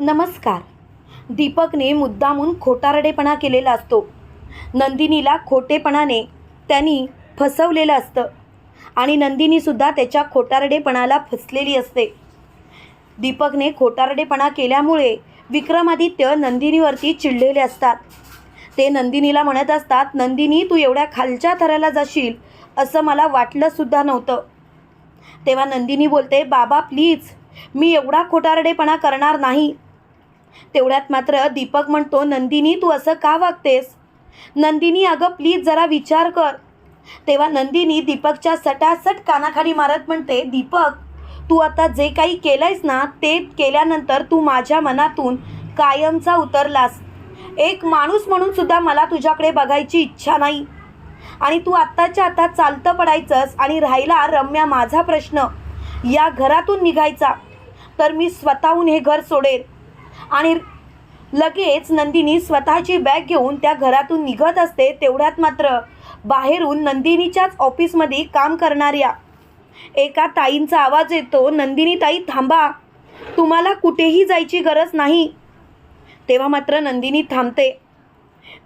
नमस्कार. दीपकने मुद्दामून खोटारडेपणा केलेला असतो. नंदिनीला खोटेपणाने त्यांनी फसवलेलं असतं आणि नंदिनीसुद्धा त्याच्या खोटारडेपणाला फसलेली असते. दीपकने खोटारडेपणा केल्यामुळे विक्रमादित्य नंदिनीवरती चिडलेले असतात. ते नंदिनीला म्हणत असतात नंदिनी तू एवढ्या खालच्या थराला जाशील असं मला वाटलंसुद्धा नव्हतं. तेव्हा नंदिनी बोलते बाबा प्लीज मी एवढा खोटारडेपणा करणार नाही. तेवढ्यात मात्र दीपक म्हणतो नंदिनी तू असं का वागतेस? नंदिनी अगं प्लीज जरा विचार कर. तेव्हा नंदिनी दीपकच्या सटासट कानाखाली मारत म्हणते दीपक तू आता जे काही केलंयस ना ते केल्यानंतर तू माझ्या मनातून कायमचा उतरलास. एक माणूस म्हणून सुद्धा मला तुझ्याकडे बघायची इच्छा नाही. आणि तू आत्ताच्या आता चालतं पडायचंस आणि राहिला रम्या माझा प्रश्न. या घरातून निघायचा. तर मी स्वतःहून हे घर सोडेल आणि लगेच नंदिनी स्वतःची बॅग घेऊन त्या घरातून निघत असते तेवढ्यात मात्र बाहेरून नंदिनीच्याच ऑफिसमध्ये काम करणाऱ्या एका ताईंचा आवाज येतो नंदिनी ताई थांबा. तुम्हाला कुठेही जायची गरज नाही. तेव्हा मात्र नंदिनी थांबते.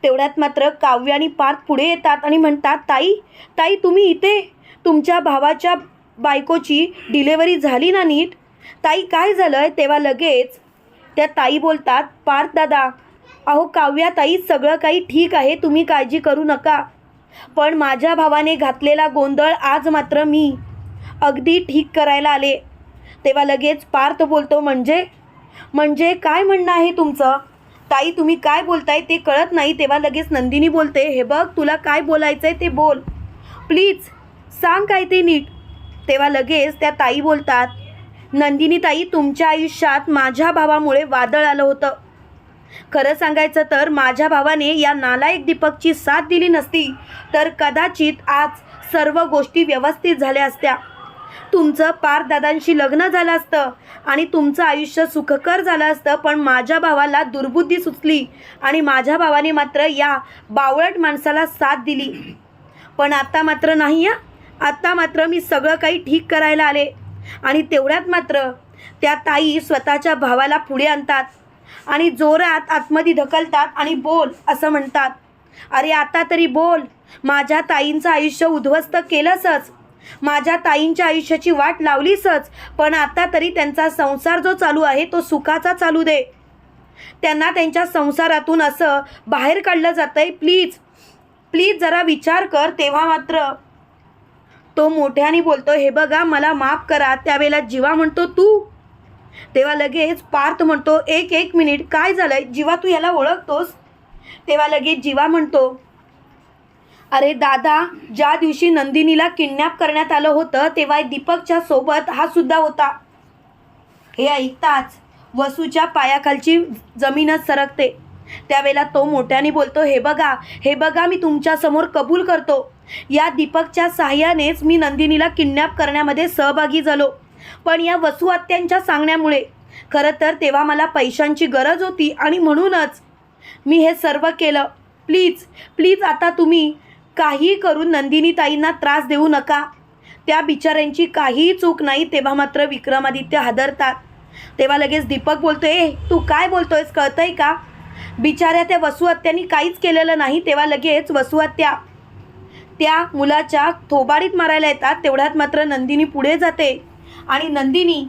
तेवढ्यात मात्र काव्य आणि पार्थ पुढे येतात आणि म्हणतात ताई ताई तुम्ही इथे? तुमच्या भावाच्या बायकोची डिलेवरी झाली ना नीट? ताई काय झालं आहे तेव्हा लगेच त्या ताई बोलतात पार्थ दादा अहो काव्या ताई सगळं काही ठीक आहे तुम्ही काळजी करू नका. पण माझ्या भावाने घातलेला गोंधळ आज मात्र मी अगदी ठीक करायला आले. तेव्हा लगेच पार्थ बोलतो म्हणजे? म्हणजे काय म्हणणं आहे तुमचं? ताई तुम्ही काय बोलताय ते कळत नाही. तेव्हा लगेच नंदिनी बोलते हे बघ तुला काय बोलायचं आहे ते बोल. प्लीज सांग काय ते नीट. तेव्हा लगेच त्या ताई बोलतात नंदिनीताई तुमच्या आयुष्यात माझ्या भावामुळे वादळ आलं होतं. खरं सांगायचं तर माझ्या भावाने या नालायक दीपकची साथ दिली नसती तर कदाचित आज सर्व गोष्टी व्यवस्थित झाल्या असत्या. तुमचं पार दादांशी लग्न झालं असतं आणि तुमचं आयुष्य सुखकर झालं असतं पण माझ्या भावाला दुर्बुद्धी सुचली आणि माझ्या भावाने मात्र या बावळट माणसाला साथ दिली. पण आत्ता मात्र नाही या आत्ता मात्र मी सगळं काही ठीक करायला आले. आणि तेवढ्यात मात्र त्या ताई स्वतःच्या भावाला पुढे आणतात आणि जोरात आतमध्ये ढकलतात आणि बोल असं म्हणतात. अरे आता तरी बोल माझ्या ताईंचं आयुष्य उद्ध्वस्त केलंसच. माझ्या ताईंच्या आयुष्याची वाट लावलीसच पण आता तरी त्यांचा संसार जो चालू आहे तो सुखाचा चालू दे. त्यांना त्यांच्या संसारातून असं बाहेर काढलं जातं आहे प्लीज प्लीज जरा विचार कर तेव्हा मात्र. तो मोठ्याने बोलतो हे बघा मला माफ करा त्यावेळेला जीवा म्हणतो तू. तेव्हा लगेच पार्थ म्हणतो एक एक मिनिट काय झालंय? जीवा तू याला ओळखतोस? तेव्हा लगेच जीवा म्हणतो अरे दादा ज्या दिवशी नंदिनीला किडनॅप करण्यात आलं होतं तेव्हा दीपकच्या सोबत हा सुद्धा होता. हे ऐकताच वसूच्या पायाखालची जमीनच सरकते. त्यावेळेला तो मोठ्याने बोलतो हे बघा हे बघा मी तुमच्यासमोर कबूल करतो. या दीपकच्या साह्यानेच मी नंदिनीला किडनॅप करण्यामध्ये सहभागी झालो. पण या वसू आत्यांच्या सांगण्यामुळे. खरं तर तेव्हा मला पैशांची गरज होती आणि म्हणूनच मी हे सर्व केलं. प्लीज प्लीज आता तुम्ही काही करून नंदिनी ताईंना त्रास देऊ नका. त्या बिचाऱ्यांची काहीही चूक नाही तेव्हा मात्र विक्रमादित्य हादरतात. तेव्हा लगेच दीपक बोलतो ए तू काय बोलतोयस? कळतंय का? बिचाऱ्या त्या वसुहत्यांनी काहीच केलेलं नाही तेव्हा लगेच वसुहत्या त्या मुलाच्या थोबाडीत मारायला येतात तेवढ्यात मात्र नंदिनी पुढे जाते. आणि नंदिनी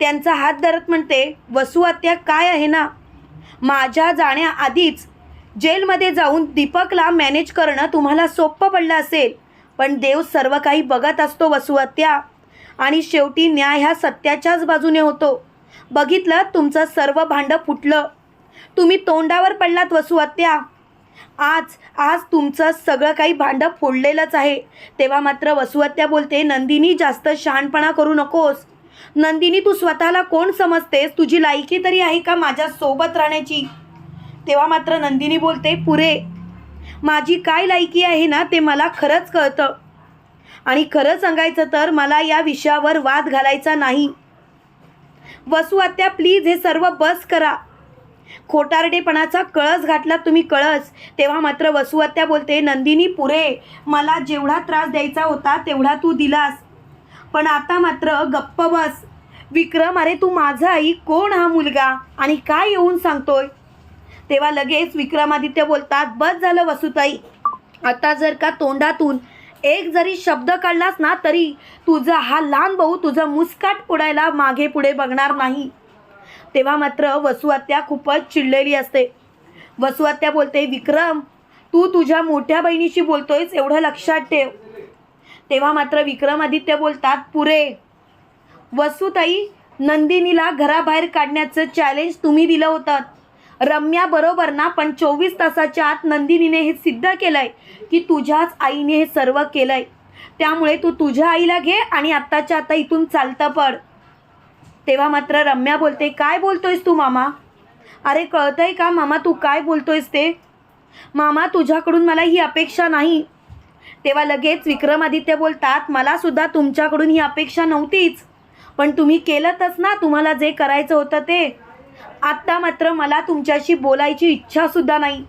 त्यांचा हात धरत म्हणते वसुआत्या काय आहे ना? माझ्या जाण्याआधीच जेलमध्ये जाऊन दीपकला मॅनेज करणं तुम्हाला सोपं पडलं असेल पण देव सर्व काही बघत असतो वसुहत्या आणि शेवटी न्याय ह्या सत्याच्याच बाजूने होतो. बघितलं तुमचं सर्व भांडं फुटलं. तुम्ही तोंडावर पडलात वसुहत्या आज आज तुमचं सगळं काही भांडं फोडलेलंच आहे. तेव्हा मात्र वसुहत्या बोलते नंदिनी जास्त शहाणपणा करू नकोस. नंदिनी तू स्वतःला कोण समजतेस? तुझी लायकी तरी आहे का माझ्या सोबत राहण्याची? तेव्हा मात्र नंदिनी बोलते पुरे माझी काय लायकी आहे ना ते मला खरंच कळतं. आणि खरं सांगायचं तर मला या विषयावर वाद घालायचा नाही. वसुआत्या प्लीज हे सर्व बस करा. खोटारडेपणाचा कळस घातला तुम्ही कळस. तेव्हा मात्र वसुहत्या बोलते नंदिनी पुरे मला जेवढा त्रास द्यायचा होता तेवढा तू दिलास. पण आता मात्र गप्प बस. विक्रम अरे तू माझा आई कोण हा मुलगा? आणि काय येऊन सांगतोय? तेव्हा लगेच विक्रमादित्य बोलतात बस झालं वसुताई. आता जर का तोंडातून एक जरी शब्द काढलास ना तरी तुझा हा लहान भाऊ तुझा मुस्काट पुडायला मागे पुढे बघणार नाही. तेव्हा मात्र वसुआत्या खूपच चिडलेली असते. वसुआत्या बोलते विक्रम तू तुझ्या मोठ्या बहिणीशी बोलतोयस एवढं लक्षात ठेव. तेव्हा मात्र विक्रमादित्य बोलतात पुरे वसुताई नंदिनीला घराबाहेर काढण्याचं चॅलेंज तुम्ही दिलं होतं. रम्या बरोबर ना पण चोवीस तासाच्या आत नंदिनीने हे सिद्ध केलंय की तुझ्याच आईने हे सर्व केलंय. त्यामुळे तू तुझ्या आईला घे आणि आत्ताच्या आता इथून चालतं पड. तेव्हा मात्र रम्या बोलते काय बोलतोयस तू मामा? अरे कळतंय का मामा तू काय बोलतोयस ते? मामा तुझ्याकडून मला ही अपेक्षा नाही. तेव्हा लगेच विक्रमादित्य बोलतात मला सुद्धा तुमच्याकडून ही अपेक्षा नव्हतीच. पण तुम्ही केलंतच ना तुम्हाला जे करायचं होतं ते. आत्ता मात्र मला तुमच्याशी बोलायची इच्छासुद्धा नाही.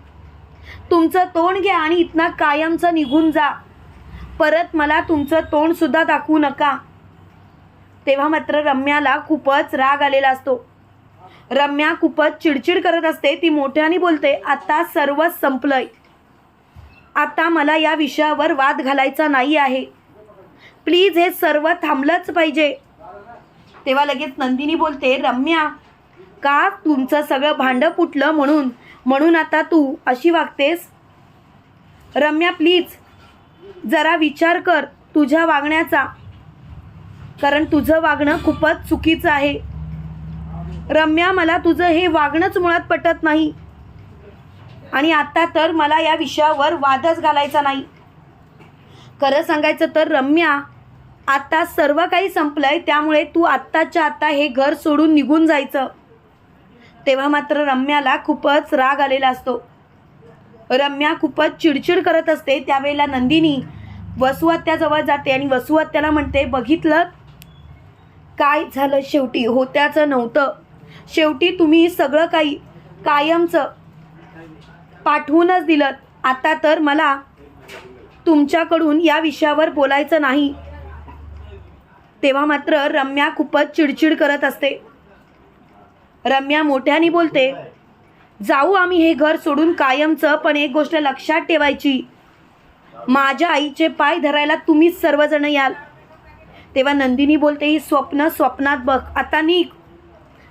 तुमचं तोंड घ्या आणि इथनं कायमचं निघून जा. परत मला तुमचं तोंडसुद्धा दाखवू नका. तेव्हा मात्र रम्याला खूपच राग आलेला असतो. रम्या खूपच चिडचिड करत असते ती मोठ्याने बोलते आता सर्वच संपलंय. आता मला या विषयावर वाद घालायचा नाही आहे. प्लीज हे सर्व थांबलंच पाहिजे. तेव्हा लगेच नंदिनी बोलते रम्या का तुमचं सगळं भांडं फुटलं म्हणून? म्हणून आता तू अशी वागतेस? रम्या प्लीज जरा विचार कर तुझ्या वागण्याचा. कारण तुझं वागणं खूपच चुकीचं आहे. रम्या मला तुझं हे वागणंच मुळात पटत नाही. आणि आता तर मला या विषयावर वादच घालायचा नाही. खरं सांगायचं तर रम्या आता सर्व काही संपलं आहे त्यामुळे तू आत्ताच्या आत्ता हे घर सोडून निघून जायचं. तेव्हा मात्र रम्याला खूपच राग आलेला असतो. रम्या खूपच चिडचिड करत असते. त्यावेळेला नंदिनी वसुहत्याजवळ जाते आणि वसुहत्याला म्हणते बघितलं काय झालं शेवटी? होत्याचं नव्हतं. शेवटी तुम्ही सगळं काही कायमचं पाठवूनच दिलं. आता तर मला तुमच्याकडून या विषयावर बोलायचं नाही. तेव्हा मात्र रम्या खूपच चिडचिड करत असते. रम्या मोठ्याने बोलते जाऊ आम्ही हे घर सोडून कायमचं पण एक गोष्ट लक्षात ठेवायची. माझ्या आईचे पाय धरायला तुम्हीच सर्वजण याल. तेव्हा नंदिनी बोलते ही स्वप्न स्वप्नात बघ आता निघ.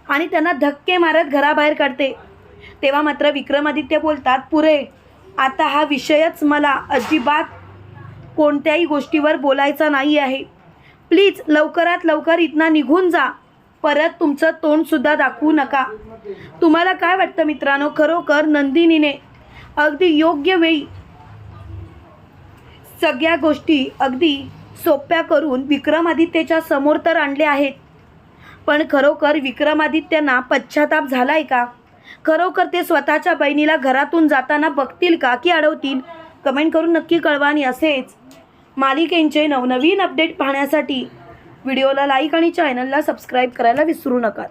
आणि त्यांना धक्के मारत घराबाहेर काढते. तेव्हा मात्र विक्रमादित्य बोलतात पुरे आता हा विषयच मला अजिबात कोणत्याही गोष्टीवर बोलायचा नाही आहे. प्लीज लवकरात लवकर इथनं निघून जा. परत तुमचं तोंडसुद्धा दाखवू नका. तुम्हाला काय वाटतं मित्रांनो? खरोखर नंदिनीने अगदी योग्य वेळी सगळ्या गोष्टी अगदी सोप्या करून विक्रमादित्यच्या समोर तर आणले आहेत. पण खरोखर विक्रमादित्यांना पश्चाताप झाला आहे का? खरोखर ते स्वतःच्या बहिणीला घरातून जाताना बघतील का की अडवतील? कमेंट करून नक्की कळवा आणि असेच. मालिकेंचे नवनवीन अपडेट पाहण्यासाठी व्हिडिओला लाईक आणि चॅनलला सबस्क्राईब करायला विसरू नका.